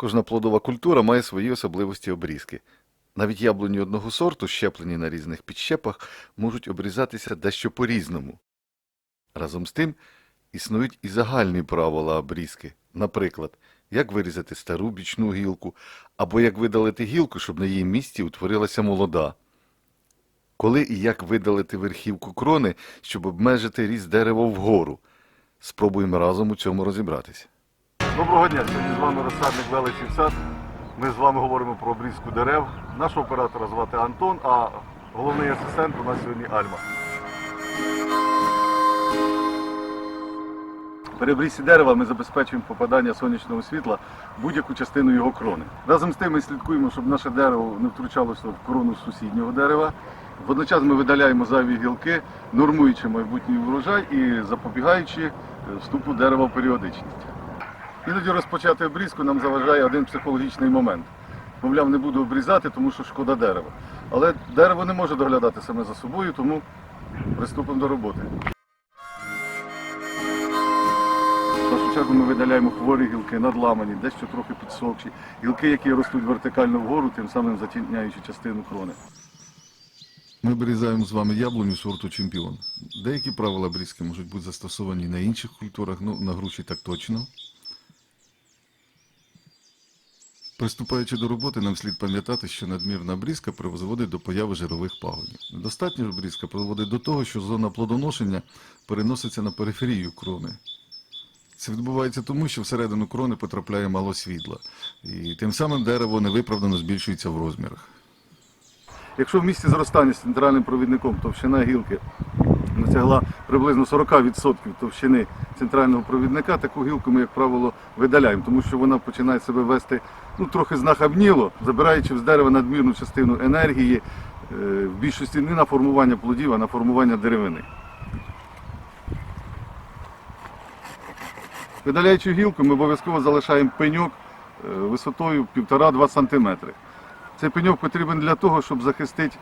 Кожна плодова культура має свої особливості обрізки. Навіть яблуні одного сорту, щеплені на різних підщепах, можуть обрізатися дещо по-різному. Разом з тим, існують і загальні правила обрізки. Наприклад, як вирізати стару бічну гілку, або як видалити гілку, щоб на її місці утворилася молода. Коли і як видалити верхівку крони, щоб обмежити ріст дерева вгору. Спробуємо разом у цьому розібратися. Доброго дня, сьогодні з вами розсадник Величів сад. Ми з вами говоримо про обрізку дерев. Нашого оператора звати Антон, а головний асистент у нас сьогодні Альма. При обрізці дерева ми забезпечуємо попадання сонячного світла в будь-яку частину його крони. Разом з тим ми слідкуємо, щоб наше дерево не втручалося в крону сусіднього дерева. Водночас ми видаляємо зайві гілки, нормуючи майбутній врожай і запобігаючи е, вступу дерева в періодичність. Іноді розпочати обрізку нам заважає один психологічний момент. Мовляв, не буду обрізати, тому що шкода дерева. Але дерево не може доглядати саме за собою, тому приступимо до роботи. В першу чергу ми видаляємо хворі гілки, надламані, дещо трохи підсохші, гілки, які ростуть вертикально вгору, тим самим затіняючи частину крони. Ми обрізаємо з вами яблуню сорту чемпіон. Деякі правила обрізки можуть бути застосовані на інших культурах, ну на груші так точно. Приступаючи до роботи, нам слід пам'ятати, що надмірна обрізка призводить до появи жирових пагонів. Недостатня обрізка приводить до того, що зона плодоношення переноситься на периферію крони. Це відбувається тому, що всередину крони потрапляє мало світла, і тим самим дерево невиправдано збільшується в розмірах. Якщо в місці зростання з центральним провідником товщина гілки досягла приблизно 40% товщини центрального провідника, таку гілку ми, як правило, видаляємо, тому що вона починає себе вести ну, трохи знахабніло, забираючи з дерева надмірну частину енергії, е, в більшості не на формування плодів, а на формування деревини. Видаляючи гілку, ми обов'язково залишаємо пеньок е, висотою 1,5-2 см. Цей пеньок потрібен для того, щоб захистити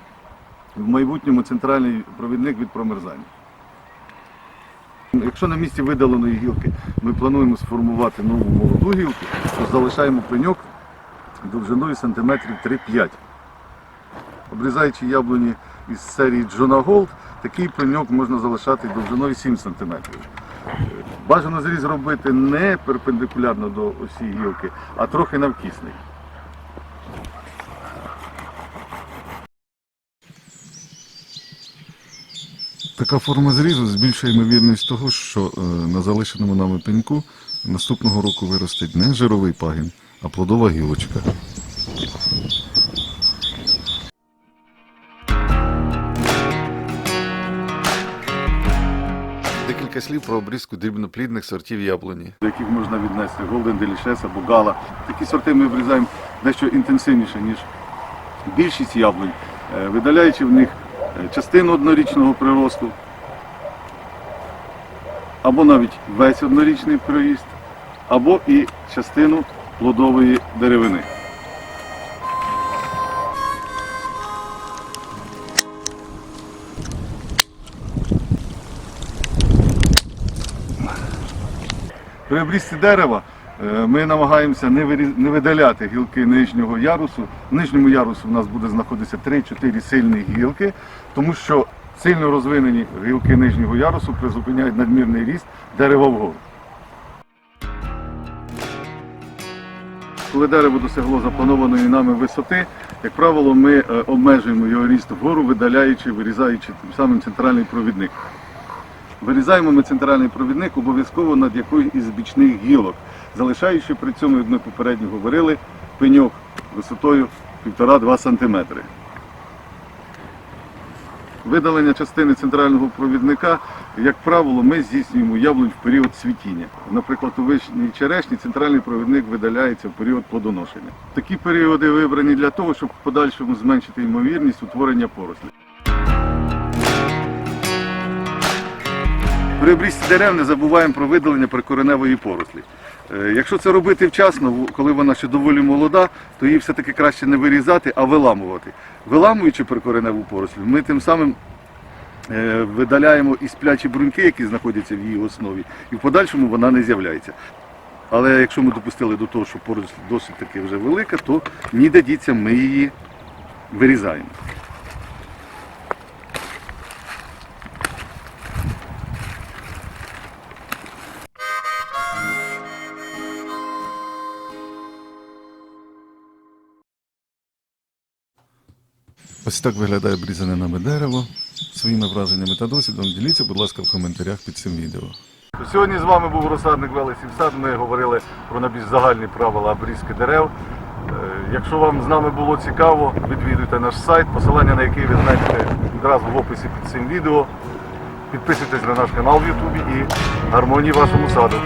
в майбутньому центральний провідник від промерзання. Якщо на місці видаленої гілки ми плануємо сформувати нову молоду гілку, то залишаємо пеньок довжиною сантиметрів 3-5. Обрізаючи яблуні із серії Джона Голд, такий пеньок можна залишати довжиною 7 см. Бажано зріз робити не перпендикулярно до осі гілки, а трохи навкісний. Така форма зрізу збільшує ймовірність того, що е, на залишеному нами пеньку наступного року виростить не жировий пагін, а плодова гілочка. Декілька слів про обрізку дрібноплідних сортів яблуні. До яких можна віднести Golden Delicious або Gala. Такі сорти ми обрізаємо дещо інтенсивніше, ніж більшість яблунь, е, видаляючи в них частину однорічного приросту, або навіть весь однорічний приріст, або і частину плодової деревини. При обрізці дерева ми намагаємося не видаляти гілки нижнього ярусу. В нижньому ярусу у нас буде знаходитися 3-4 сильні гілки, тому що сильно розвинені гілки нижнього ярусу призупиняють надмірний ріст дерева вгору. Коли дерево досягло запланованої нами висоти, як правило, ми е, обмежуємо його ріст вгору, видаляючи, вирізаючи тим самим центральний провідник. Вирізаємо ми центральний провідник обов'язково над якоюсь із бічних гілок, залишаючи при цьому, як ми попередньо говорили, пеньок висотою 1,5-2 см. Видалення частини центрального провідника, як правило, ми здійснюємо яблунь в період цвітіння. Наприклад, у вишній черешні центральний провідник видаляється в період плодоношення. Такі періоди вибрані для того, щоб в подальшому зменшити ймовірність утворення порослі. При обрізці дерев не забуваємо про видалення прикореневої порослі. Е, Якщо це робити вчасно, коли вона ще доволі молода, то її все-таки краще не вирізати, а виламувати. Виламуючи прикореневу порослю, ми тим самим е, видаляємо і сплячі бруньки, які знаходяться в її основі, і в подальшому вона не з'являється. Але якщо ми допустили до того, що поросль досить таки вже велика, то ніде діться ми її вирізаємо. Ось так виглядає обрізане нами дерево. Своїми враженнями та досвідом діліться, будь ласка, в коментарях під цим відео. Сьогодні з вами був розсадник Велесів Сад. Ми говорили про найбільш загальні правила обрізки дерев. Е, Якщо вам з нами було цікаво, відвідуйте наш сайт, посилання на який ви знайдете відразу в описі під цим відео. Підписуйтесь на наш канал в Ютубі і гармонії вашому саду.